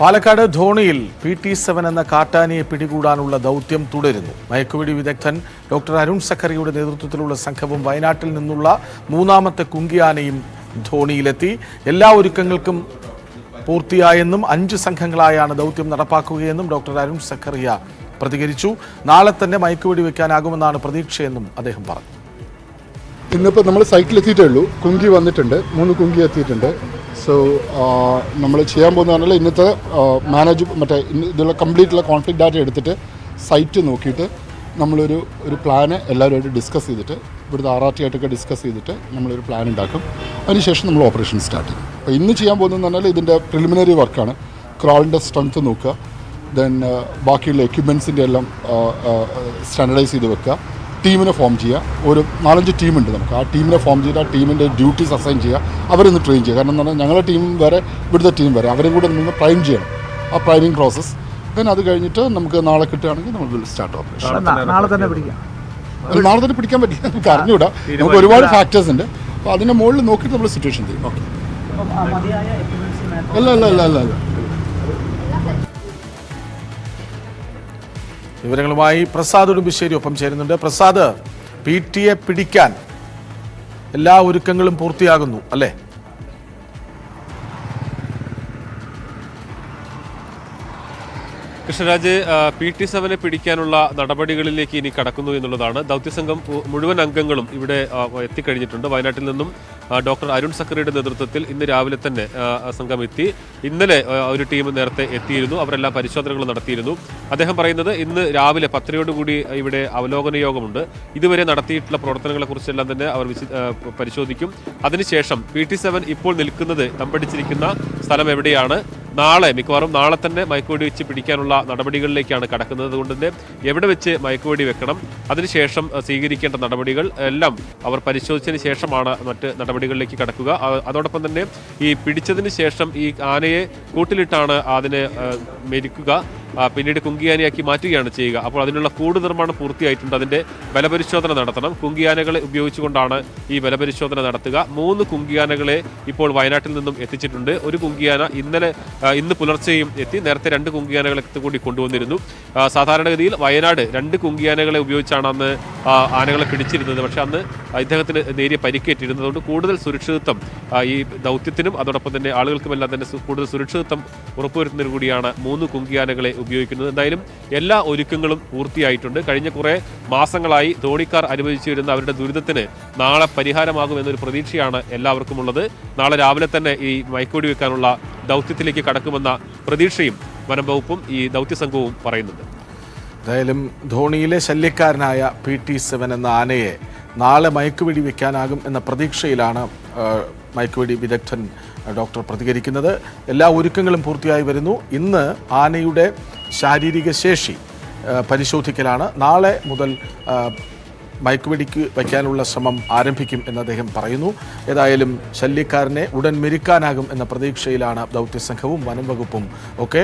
പാലക്കാട് ധോണിയിൽ P T seven എന്ന കാട്ടാനയെ പിടികൂടാനുള്ള ദൗത്യം തുടരുന്നു. മയക്കുവെടി വിദഗ്ധൻ ഡോക്ടർ അരുൺ സഖറിയുടെ നേതൃത്വത്തിലുള്ള സംഘവും വയനാട്ടിൽ നിന്നുള്ള മൂന്നാമത്തെ കുങ്കിയാനയും ധോണിയിലെത്തി. എല്ലാ ഒരുക്കങ്ങൾക്കും പൂർത്തിയായെന്നും അഞ്ച് സംഘങ്ങളായാണ് ദൗത്യം നടപ്പാക്കുകയെന്നും ഡോക്ടർ അരുൺ സഖറിയ പ്രതികരിച്ചു. നാളെ തന്നെ മയക്കുവെടി വെക്കാനാകുമെന്നാണ് പ്രതീക്ഷയെന്നും അദ്ദേഹം പറഞ്ഞു. ഇന്നിപ്പോൾ നമ്മൾ സൈറ്റിലെത്തിയിട്ടേ ഉള്ളൂ. കുങ്കി വന്നിട്ടുണ്ട്. മൂന്ന് കുങ്കി എത്തിയിട്ടുണ്ട്. സോ നമ്മൾ ചെയ്യാൻ പോകുന്ന പറഞ്ഞാൽ ഇന്നത്തെ മാനേജ് മറ്റേ ഇതിലുള്ള കംപ്ലീറ്റുള്ള കോൺഫ്ലിക്റ്റ് ഡാറ്റ എടുത്തിട്ട് സൈറ്റ് നോക്കിയിട്ട് നമ്മളൊരു ഒരു പ്ലാന് എല്ലാവരുമായിട്ട് ഡിസ്കസ് ചെയ്തിട്ട് ഇവിടുത്തെ ആയിട്ടൊക്കെ ഡിസ്കസ് ചെയ്തിട്ട് നമ്മളൊരു പ്ലാൻ ഉണ്ടാക്കും. അതിനുശേഷം നമ്മൾ ഓപ്പറേഷൻ സ്റ്റാർട്ട് ചെയ്യും. അപ്പോൾ ഇന്ന് ചെയ്യാൻ പോകുന്നതെന്ന് പറഞ്ഞാൽ ഇതിന്റെ പ്രിലിമിനറി വർക്കാണ് ക്രാളിന്റെ സ്ട്രെങ്ത് നോക്കുക. ദെൻ ബാക്കിയുള്ള എക്യുപ്മെൻസിന്റെ എല്ലാം സ്റ്റാൻഡർഡൈസ് ചെയ്ത് വെക്കുക. ടീമിനെ ഫോം ചെയ്യുക. ഒരു നാലഞ്ച് ടീമുണ്ട് നമുക്ക്. ആ ടീമിനെ ഫോം ചെയ്ത് ആ ടീമിന്റെ ഡ്യൂട്ടീസ് അസൈൻ ചെയ്യുക. അവരൊന്ന് ട്രെയിൻ ചെയ്യുക. കാരണം എന്ന് പറഞ്ഞാൽ ഞങ്ങളുടെ ടീം വരെ ഇവിടുത്തെ ടീം വരെ അവരും കൂടെ നിന്ന് പ്രൈം ചെയ്യണം. ആ പ്രൈമിങ് പ്രോസസ്സ് ദെൻ അത് കഴിഞ്ഞിട്ട് നമുക്ക് നാളെ കിട്ടുകയാണെങ്കിൽ നമ്മൾ സ്റ്റാർട്ട് ഓപ്പറേഷൻ നാളെ തന്നെ പിടിക്കാം. നാളെ തന്നെ പിടിക്കാൻ പറ്റില്ല. നമുക്ക് അറിഞ്ഞൂടാ നമുക്ക് ഒരുപാട് ഫാക്ടേഴ്സ് ഉണ്ട്. അപ്പോൾ അതിന്റെ മുകളിൽ നോക്കിയിട്ട് നമ്മൾ സിറ്റുവേഷൻ ചെയ്യും. ഓക്കെ അല്ല അല്ല അല്ല അല്ല. വിവരങ്ങളുമായി പ്രസാദ് ഉടുമ്പിശ്ശേരി ഒപ്പം ചേരുന്നുണ്ട്. പ്രസാദ് പി ടിയെ പിടിക്കാൻ എല്ലാ ഒരുക്കങ്ങളും പൂർത്തിയാകുന്നു അല്ലേ? കൃഷ്ണരാജ് പി ടി സെവനെ പിടിക്കാനുള്ള നടപടികളിലേക്ക് ഇനി കടക്കുന്നു എന്നുള്ളതാണ്. ദൗത്യസംഘം മുഴുവൻ അംഗങ്ങളും ഇവിടെ എത്തിക്കഴിഞ്ഞിട്ടുണ്ട്. വയനാട്ടിൽ നിന്നും ഡോക്ടർ അരുൺ സക്കറിയുടെ നേതൃത്വത്തിൽ ഇന്ന് രാവിലെ തന്നെ സംഘം എത്തി. ഇന്നലെ ഒരു ടീം നേരത്തെ എത്തിയിരുന്നു. അവരെല്ലാം പരിശോധനകൾ നടത്തിയിരുന്നു. അദ്ദേഹം പറയുന്നത് ഇന്ന് രാവിലെ പത്തരയോടുകൂടി ഇവിടെ അവലോകന യോഗമുണ്ട്. ഇതുവരെ നടത്തിയിട്ടുള്ള പ്രവർത്തനങ്ങളെ കുറിച്ചെല്ലാം തന്നെ അവർ പരിശോധിക്കും. അതിനുശേഷം പി ടി സെവൻ ഇപ്പോൾ നിൽക്കുന്നത് തമ്പടിച്ചിരിക്കുന്ന സ്ഥലം എവിടെയാണ്? നാളെ മിക്കവാറും നാളെ തന്നെ മയക്കുവെടി വെച്ച് പിടിക്കാനുള്ള നടപടികളിലേക്കാണ് കടക്കുന്നത്. കൊണ്ട് തന്നെ എവിടെ വെച്ച് മയക്കുവെടി വെക്കണം അതിനുശേഷം സ്വീകരിക്കേണ്ട നടപടികൾ എല്ലാം അവർ പരിശോധിച്ചതിന് ശേഷമാണ് മറ്റ് നടപടികളിലേക്ക് കടക്കുക. അതോടൊപ്പം തന്നെ ഈ പിടിച്ചതിന് ശേഷം ഈ ആനയെ കൂട്ടിലിട്ടാണ് അതിനെ മെരിക്കുക. പിന്നീട് കുങ്കിയാനയാക്കി മാറ്റുകയാണ് ചെയ്യുക. അപ്പോൾ അതിനുള്ള കൂട് നിർമ്മാണം പൂർത്തിയായിട്ടുണ്ട്. അതിന്റെ ബലപരിശോധന നടത്തണം. കുങ്കിയാനകളെ ഉപയോഗിച്ചുകൊണ്ടാണ് ഈ ബലപരിശോധന നടത്തുക. മൂന്ന് കുങ്കിയാനകളെ ഇപ്പോൾ വയനാട്ടിൽ നിന്നും എത്തിച്ചിട്ടുണ്ട്. ഒരു കുങ്കിയാന ഇന്നലെ ഇന്ന് പുലർച്ചെയും എത്തി നേരത്തെ രണ്ട് കുങ്കിയാനകളെ കൂടി കൊണ്ടുവന്നിരുന്നു. സാധാരണഗതിയിൽ വയനാട് രണ്ട് കുങ്കിയാനകളെ ഉപയോഗിച്ചാണ് അന്ന് ആനകളെ പിടിച്ചിരുന്നത്. പക്ഷേ അന്ന് ഇദ്ദേഹത്തിന് നേരിയ പരിക്കേറ്റിരുന്നതുകൊണ്ട് കൂടുതൽ സുരക്ഷിതത്വം ഈ ദൗത്യത്തിനും അതോടൊപ്പം തന്നെ ആളുകൾക്കുമെല്ലാം തന്നെ കൂടുതൽ സുരക്ഷിതത്വം ഉറപ്പുവരുത്തുന്നതിന് കൂടിയാണ് മൂന്ന് കുങ്കിയാനകളെ ഉപയോഗിക്കുന്നത്. എന്തായാലും എല്ലാ ഒരുക്കങ്ങളും പൂർത്തിയായിട്ടുണ്ട്. കഴിഞ്ഞ കുറേ മാസങ്ങളായി ധോണിക്കാർ അനുഭവിച്ചു വരുന്ന അവരുടെ ദുരിതത്തിന് നാളെ പരിഹാരമാകും എന്നൊരു പ്രതീക്ഷയാണ് എല്ലാവർക്കും ഉള്ളത് നാളെ രാവിലെ തന്നെ ഈ മയക്കുവെടി വെക്കാനുള്ള ദൗത്യത്തിലേക്ക് കടക്കുമെന്ന പ്രതീക്ഷയും വനം വകുപ്പും ഈ ദൗത്യസംഘവും പറയുന്നുണ്ട്. എന്തായാലും ധോണിയിലെ ശല്യക്കാരനായ പി ടി സെവൻ എന്ന ആനയെ നാളെ മയക്കുവെടി വെക്കാനാകും എന്ന പ്രതീക്ഷയിലാണ് മയക്കുവെടി വിദഗ്ധൻ ഡോക്ടർ പ്രതികരിക്കുന്നത്. എല്ലാ ഒരുക്കങ്ങളും പൂർത്തിയായി വരുന്നു. ഇന്ന് ആനയുടെ ശാരീരിക ശേഷി പരിശോധിക്കലാണ്. നാളെ മുതൽ മയക്കുവെടിക്ക് വയ്ക്കാനുള്ള ശ്രമം ആരംഭിക്കും എന്ന് അദ്ദേഹം പറയുന്നു. ഏതായാലും ശല്യക്കാരനെ ഉടൻ മെരുക്കാനാകും എന്ന പ്രതീക്ഷയിലാണ് ദൗത്യസംഘവും വനം വകുപ്പും ഒക്കെ.